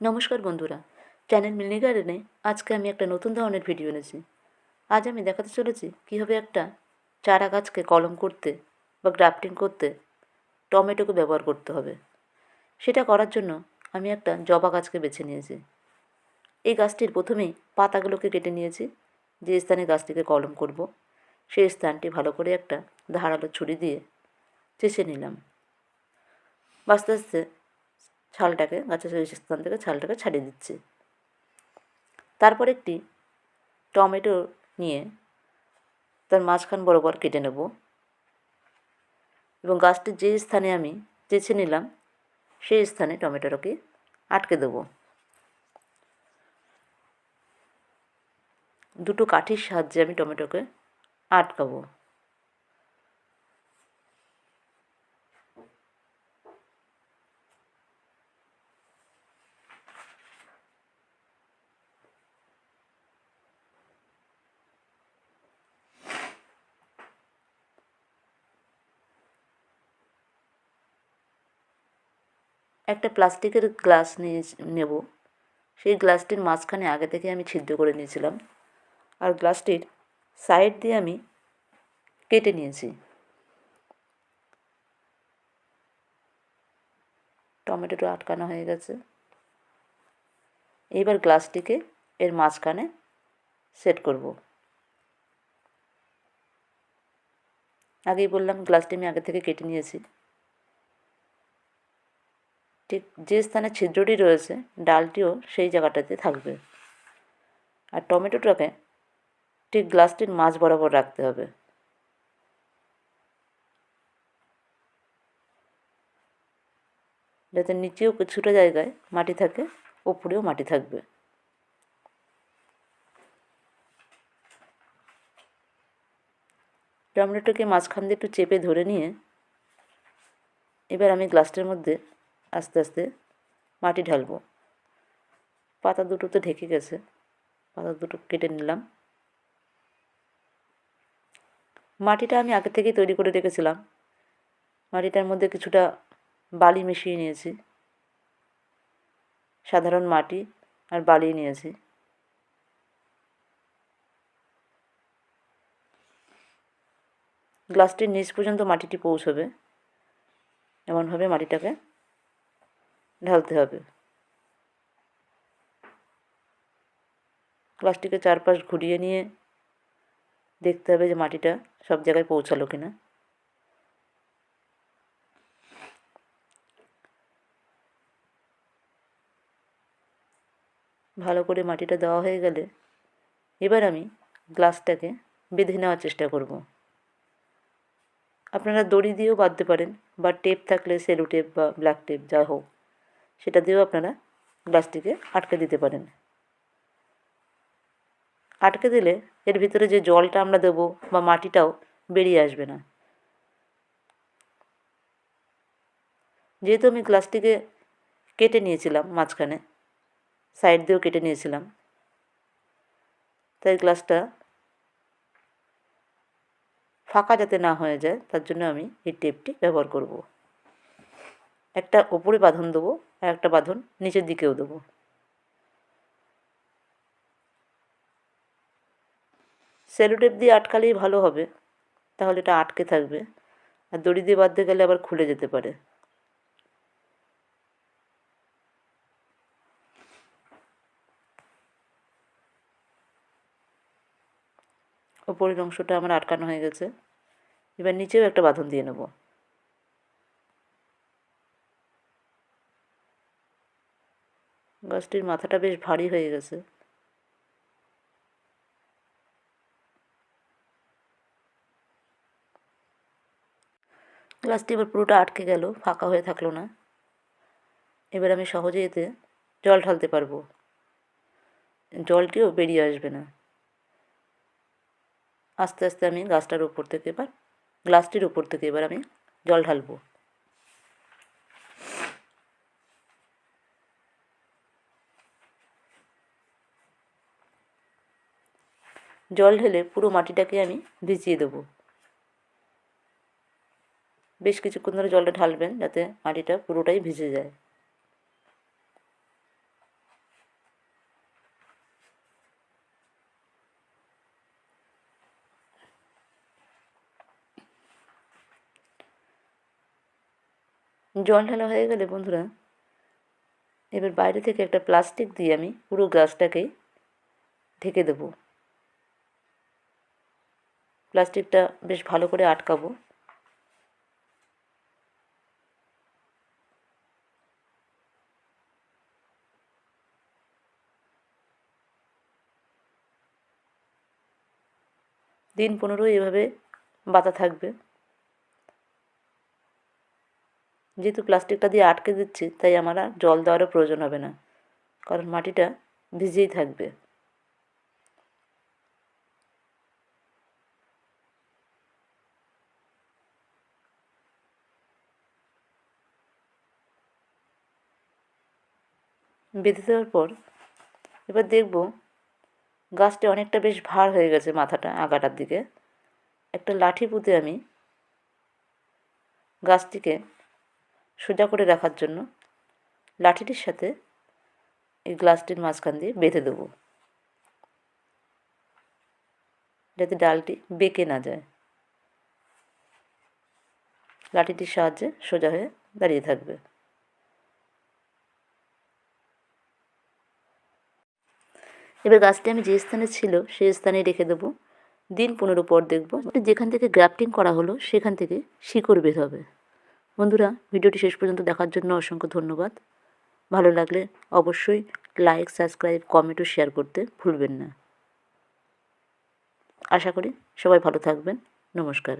নমস্কার বন্ধুরা। Channel mini গার্ডেনে আজকে আমি একটা নতুন ধরনের ভিডিও এনেছি। আজ আমি দেখাতে চলেছি কীভাবে একটা চারা গাছকে কলম করতে বা গ্রাফটিং করতে টমেটোকে ব্যবহার করতে হবে। সেটা করার জন্য আমি একটা জবা গাছকে বেছে নিয়েছি। এই গাছটির প্রথমেই পাতাগুলোকে কেটে নিয়েছি। যে স্থানে গাছটিকে কলম করব, সেই স্থানটি ভালো করে একটা ধারালো ছুরি দিয়ে চেষে নিলাম। আস্তে আস্তে ছালটাকে, গাছের স্থান থেকে ছালটাকে ছাড়িয়ে দিচ্ছি। তারপর একটি টমেটো নিয়ে তার মাঝখান বরাবর কেটে নেব। এবং গাছটির যে স্থানে আমি চেঁচে নিলাম, সেই স্থানে টমেটোটাকে আটকে দেব। দুটো কাঠির সাহায্যে আমি টমেটোকে আটকাবো। একটা প্লাস্টিকের গ্লাস নিয়ে নেব। সেই গ্লাসটির মাঝখানে আগে থেকে আমি ছিদ্র করে নিয়েছিলাম। আর গ্লাসটির সাইড দিয়ে আমি কেটে নিয়েছি। টমেটোটা আটকানো হয়ে গেছে। এইবার গ্লাসটিকে এর মাঝখানে সেট করব। আগেই বললাম, গ্লাসটি আমি আগে থেকে কেটে নিয়েছি। ঠিক যে স্থানে ছিদ্রটি রয়েছে, ডালটিও সেই জায়গাটাতে থাকবে। আর টমেটোটাকে ঠিক গ্লাসটির মাঝ বরাবর রাখতে হবে। যাতে নিচেও কিছুটা জায়গায় মাটি থাকে, ওপরেও মাটি থাকবে। টমেটোটাকে মাঝখান দিয়ে একটু চেপে ধরে নিয়ে, এবার আমি গ্লাসটার মধ্যে আস্তে আস্তে মাটি ঢালবো। পাতা দুটো তো ঢেকে গেছে। পাতা দুটো কেটে নিলাম। মাটিটা আমি আগে থেকেই তৈরি করে রেখেছিলাম। মাটিটার মধ্যে কিছুটা বালি মিশিয়ে নিয়েছি। সাধারণ মাটি আর বালি নিয়েছি। গ্লাসটির নিচ পর্যন্ত মাটিটি পৌঁছবে। এমনভাবে মাটিটাকে ঢালতে হবে। গ্লাসটিকে চারপাশ ঘুরিয়ে নিয়ে দেখতে হবে যে মাটিটা সব জায়গায় পৌঁছালো কিনা। ভালো করে মাটিটা দেওয়া হয়ে গেলে এবার আমি গ্লাসটাকে বেঁধে নেওয়ার চেষ্টা করব। আপনারা দড়ি দিয়েও বাঁধতে পারেন বা টেপ থাকলে সেলো টেপ বা ব্ল্যাক টেপ, যা হোক। সেটা দিয়েও আপনারা গ্লাসটিকে আটকে দিতে পারেন। আটকে দিলে এর ভিতরে যে জলটা আমরা দেবো বা মাটিটাও বেরিয়ে আসবে না। যেহেতু আমি গ্লাসটিকে কেটে নিয়েছিলাম মাঝখানে, সাইড দিয়েও কেটে নিয়েছিলাম, তাই গ্লাসটা ফাঁকা যাতে না হয়ে যায়, তার জন্য আমি এই টেপটি ব্যবহার করব। একটা ওপরে বাঁধন দেবো। আর একটা বাঁধন নিচের দিকেও দেবো। সেলোটেপ দিয়ে আটকালেই ভালো হবে, তাহলে এটা আটকে থাকবে। আর দড়ি দিয়ে বাঁধতে গেলে আবার খুলে যেতে পারে। ওপরের অংশটা আমার আটকানো হয়ে গেছে। এবার নিচেও একটা বাঁধন দিয়ে নেব। গাছটির মাথাটা বেশ ভারী হয়ে গেছে। গ্লাসটি এবার পুরোটা আটকে গেল, ফাঁকা হয়ে থাকল না। এবার আমি সহজে এতে জল ঢালতে পারব। জলটিও বেরিয়ে আসবে না। আস্তে আস্তে আমি গাছটার উপর থেকে এবার গ্লাসটির উপর থেকে এবার আমি জল ঢালবো। জল ঢেলে পুরো মাটিটাকে আমি ভিজিয়ে দেবো। বেশ কিছুক্ষণ ধরে জলটা ঢালবেন যাতে মাটিটা পুরোটাই ভিজে যায়। জল ঢালা হয়ে গেলে বন্ধুরা, এবার বাইরে থেকে একটা প্লাস্টিক দিয়ে আমি পুরো গাছটাকে ঢেকে দেবো। প্লাস্টিকটা বেশ ভালো করে আটকাবো। দিন পনেরো এভাবে বাতা থাকবে। যেহেতু প্লাস্টিকটা দিয়ে আটকে দিচ্ছি, তাই আমার আর জল দেওয়ারও প্রয়োজন হবে না, কারণ মাটিটা ভিজেই থাকবে। বেঁধে দেওয়ার পর এবার দেখব গাছটি অনেকটা বেশ ভার হয়ে গেছে মাথাটা, আগাটার দিকে। একটা লাঠি পুঁতে আমি গাছটিকে সোজা করে রাখার জন্য লাঠিটির সাথে এই গ্লাসটির মাঝখান দিয়ে বেঁধে দেবো। যাতে ডালটি বেঁকে না যায়। লাঠিটির সাহায্যে সোজা হয়ে দাঁড়িয়ে থাকবে। এবার গাছটি আমি যে স্থানে ছিল সেই স্থানে রেখে দেবো। দিন পনেরো পর দেখব। যেখান থেকে গ্রাফটিং করা হলো, সেখান থেকে শিকড় বের হবে। বন্ধুরা, ভিডিওটি শেষ পর্যন্ত দেখার জন্য অসংখ্য ধন্যবাদ। ভালো লাগলে অবশ্যই লাইক, সাবস্ক্রাইব, কমেন্ট ও শেয়ার করতে ভুলবেন না। আশা করি সবাই ভালো থাকবেন। নমস্কার।